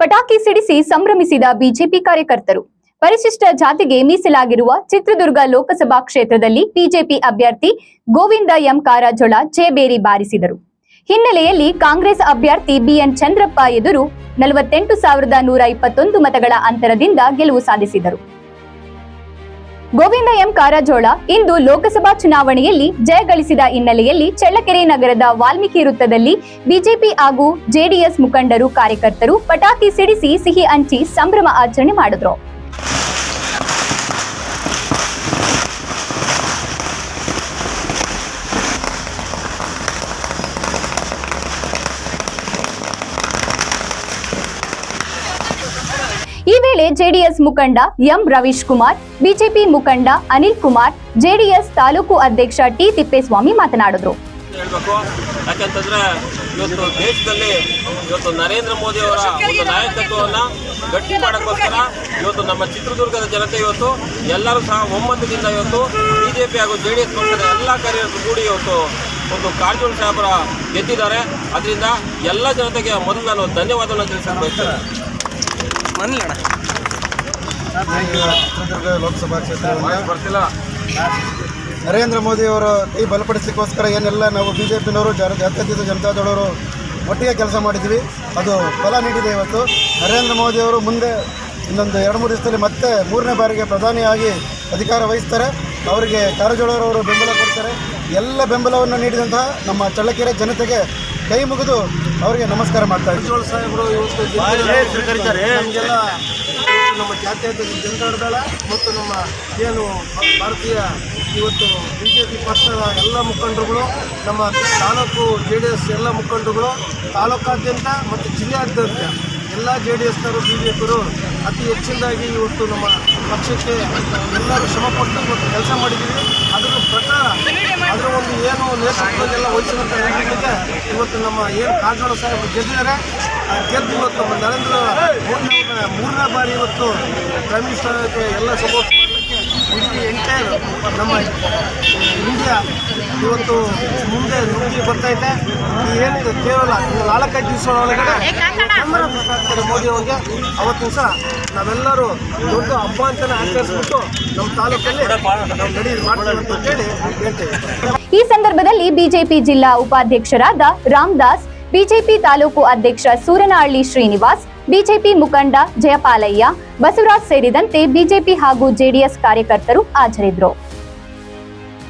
ಪಟಾಕಿ ಸಿಡಿಸಿ ಸಂಭ್ರಮಿಸಿದ ಬಿಜೆಪಿ ಕಾರ್ಯಕರ್ತರು. ಪರಿಶಿಷ್ಟ ಜಾತಿಗೆ ಮೀಸಲಾಗಿರುವ ಚಿತ್ರದುರ್ಗ ಲೋಕಸಭಾ ಕ್ಷೇತ್ರದಲ್ಲಿ ಬಿಜೆಪಿ ಅಭ್ಯರ್ಥಿ ಗೋವಿಂದ ಎಂ ಕಾರಜೋಳ ಜೇಬೇರಿ ಬಾರಿಸಿದರು. ಹಿನ್ನೆಲೆಯಲ್ಲಿ ಕಾಂಗ್ರೆಸ್ ಅಭ್ಯರ್ಥಿ ಬಿಎನ್ ಚಂದ್ರಪ್ಪ ಎದುರು ನಲವತ್ತೆಂಟು ಸಾವಿರದ ನೂರ ಇಪ್ಪತ್ತೊಂದು ಮತಗಳ ಅಂತರದಿಂದ ಗೆಲುವು ಸಾಧಿಸಿದರು. ಗೋವಿಂದ ಎಂ ಕಾರಜೋಳ ಇಂದು ಲೋಕಸಭಾ ಚುನಾವಣೆಯಲ್ಲಿ ಜಯಗಳಿಸಿದ ಹಿನ್ನೆಲೆಯಲ್ಲಿ ಚಳ್ಳಕೆರೆ ನಗರದ ವಾಲ್ಮೀಕಿ ವೃತ್ತದಲ್ಲಿ ಬಿಜೆಪಿ ಹಾಗೂ ಜೆಡಿಎಸ್ ಮುಖಂಡರು ಕಾರ್ಯಕರ್ತರು ಪಟಾಕಿ ಸಿಡಿಸಿ ಸಿಹಿ ಹಂಚಿ ಸಂಭ್ರಮ ಆಚರಣೆ ಮಾಡಿದ್ರು ಈ ವೇಳೆ ಜೆಡಿಎಸ್ ಮುಖಂಡ ಎಂ ರವೀಶ್ ಕುಮಾರ್ ಬಿಜೆಪಿ ಮುಖಂಡ ಅನಿಲ್ ಕುಮಾರ್, ಜೆಡಿಎಸ್ ತಾಲೂಕು ಅಧ್ಯಕ್ಷ ಟಿ ತಿಪ್ಪೇಸ್ವಾಮಿ ಮಾತನಾಡಿದ್ರು. ಯಾಕಂತಂದ್ರೆ ಇವತ್ತು ದೇಶದಲ್ಲಿ ಇವತ್ತು ನರೇಂದ್ರ ಮೋದಿ ಅವರ ಒಂದು ನಾಯಕತ್ವವನ್ನ ಗಟ್ಟಿ ಮಾಡೋಕ್ಕೋಸ್ಕರ ಇವತ್ತು ನಮ್ಮ ಚಿತ್ರದುರ್ಗದ ಜನತೆ ಇವತ್ತು ಎಲ್ಲರೂ ಸಹ ಒಮ್ಮತದಿಂದ ಇವತ್ತು ಬಿಜೆಪಿ ಹಾಗೂ ಜೆ ಡಿ ಎಸ್ ಪಕ್ಷದ ಎಲ್ಲ ಕಾರ್ಯಕರ್ತರು ಕೂಡಿ ಇವತ್ತು ಒಂದು ಕಾರಜೋಳ ಸಾಹೇಬರ ಗೆದ್ದಿದ್ದಾರೆ. ಅದರಿಂದ ಎಲ್ಲ ಜನತೆಗೆ ಮೊದಲು ನಾನು ಧನ್ಯವಾದವನ್ನು ತಿಳಿಸಲು ಬಯಸ್ತೇನೆ ಚಿತ್ರದುರ್ಗ ಲೋಕಸಭಾ ಕ್ಷೇತ್ರ ನರೇಂದ್ರ ಮೋದಿ ಅವರು ಈ ಬಲಪಡಿಸಲಿಕ್ಕೋಸ್ಕರ ಏನೆಲ್ಲ ನಾವು ಬಿ ಜೆ ಪಿನವರು ಜಾತ್ಯತೀತ ಜನತಾದಳವರು ಒಟ್ಟಿಗೆ ಕೆಲಸ ಮಾಡಿದ್ವಿ ಅದು ಫಲ ನೀಡಿದೆ ಇವತ್ತು. ನರೇಂದ್ರ ಮೋದಿಯವರು ಮುಂದೆ ಇನ್ನೊಂದು ಎರಡು ಮೂರು ದಿವಸದಲ್ಲಿ ಮತ್ತೆ ಮೂರನೇ ಬಾರಿಗೆ ಪ್ರಧಾನಿಯಾಗಿ ಅಧಿಕಾರ ವಹಿಸ್ತಾರೆ. ಅವರಿಗೆ ಕಾರಜೋಳರವರು ಬೆಂಬಲ ಕೊಡ್ತಾರೆ. ಎಲ್ಲ ಬೆಂಬಲವನ್ನು ನೀಡಿದಂತಹ ನಮ್ಮ ಚಳ್ಳಕೆರೆ ಜನತೆಗೆ ಕೈ ಮುಗಿದು ಅವರಿಗೆ ನಮಸ್ಕಾರ ಮಾಡ್ತಾ ಇದ್ದೀವಿ ಸಾಹೇಬರು ನಮಗೆಲ್ಲ ನಮ್ಮ ಜಾತ್ಯತೀತ ಜನತಾದಳ ಮತ್ತು ನಮ್ಮ ಏನು ಭಾರತೀಯ ಇವತ್ತು ಬಿ ಜೆ ಪಿ ಪಕ್ಷದ ಎಲ್ಲ ಮುಖಂಡರುಗಳು ನಮ್ಮ ತಾಲೂಕು ಜೆ ಡಿ ಎಸ್ ಎಲ್ಲ ಮುಖಂಡರುಗಳು ತಾಲೂಕಾದ್ಯಂತ ಮತ್ತು ಜಿಲ್ಲೆಯಾದ್ಯಂತ ಎಲ್ಲ ಜೆ ಡಿ ಎಸ್ನವರು ಬಿ ಜೆ ಪಿಯವರು ಅತಿ ಹೆಚ್ಚಿನದಾಗಿ ಇವತ್ತು ನಮ್ಮ ಪಕ್ಷಕ್ಕೆ ಎಲ್ಲರೂ ಶ್ರಮಪಟ್ಟು ಇವತ್ತು ಕೆಲಸ ಮಾಡಿದ್ದೀವಿ. ಅದರ ಪ್ರಕಾರ ಅದರ ಒಂದು ಏನು ನೇತೃತ್ವದೆಲ್ಲ ವಹಿಸಿದಂಥ ನಾಯಕರಿಗೆ ಇವತ್ತು ನಮ್ಮ ಏನು ಕಾರಜೋಳ ಸಾಹೇಬರು ಗೆದ್ದಿದ್ದಾರೆ. ಗೆದ್ದು ಇವತ್ತು ನಮ್ಮ ನರೇಂದ್ರ ಮೋದಿ ಅವರ ಮೂರನೇ ಬಾರಿ ಇವತ್ತು ಪ್ರೈಮ್ ಮಿನಿಸ್ಟರ್ ಎಲ್ಲ ಸಪೋರ್ಟ್ ಮಾಡಲಿಕ್ಕೆ ಇಡೀ ಎಂಟೈರ್ ನಮ್ಮ ಇವತ್ತು ಮುಂದೆ ನುಗ್ಗಿ ಬರ್ತೈತೆ. ಈ ಏನಿದೆ ಕೇವಲ ನಾಲ್ಕೈದು ದಿವಸ ಒಳಗಡೆ ಆಗ್ತದೆ ಮೋದಿ ಅವರಿಗೆ ಅವತ್ತು ದಿವಸ ನಾವೆಲ್ಲರೂ ದೊಡ್ಡ ಹಬ್ಬ ಅಂತಲೇ ಆಚರಿಸ್ಬಿಟ್ಟು ನಮ್ಮ ತಾಲೂಕಲ್ಲಿ ನಾವು ನಡಿ ಮಾಡ್ತೀವಿ ಅಂತ ಹೇಳಿ ಹೇಳ್ತೇವೆ. ಈ ಸಂದರ್ಭದಲ್ಲಿ ಬಿಜೆಪಿ ಜಿಲ್ಲಾ ಉಪಾಧ್ಯಕ್ಷರಾದ ರಾಮದಾಸ್ ಬಿಜೆಪಿ ತಾಲೂಕು ಅಧ್ಯಕ್ಷ ಸೂರನಹಳ್ಳಿ ಶ್ರೀನಿವಾಸ್ ಬಿಜೆಪಿ ಮುಖಂಡ ಜಯಪಾಲಯ್ಯ ಬಸವರಾಜ್ ಸೇರಿದಂತೆ ಬಿಜೆಪಿ ಹಾಗೂ ಜೆಡಿಎಸ್ ಕಾರ್ಯಕರ್ತರು ಹಾಜರಿದ್ದರು.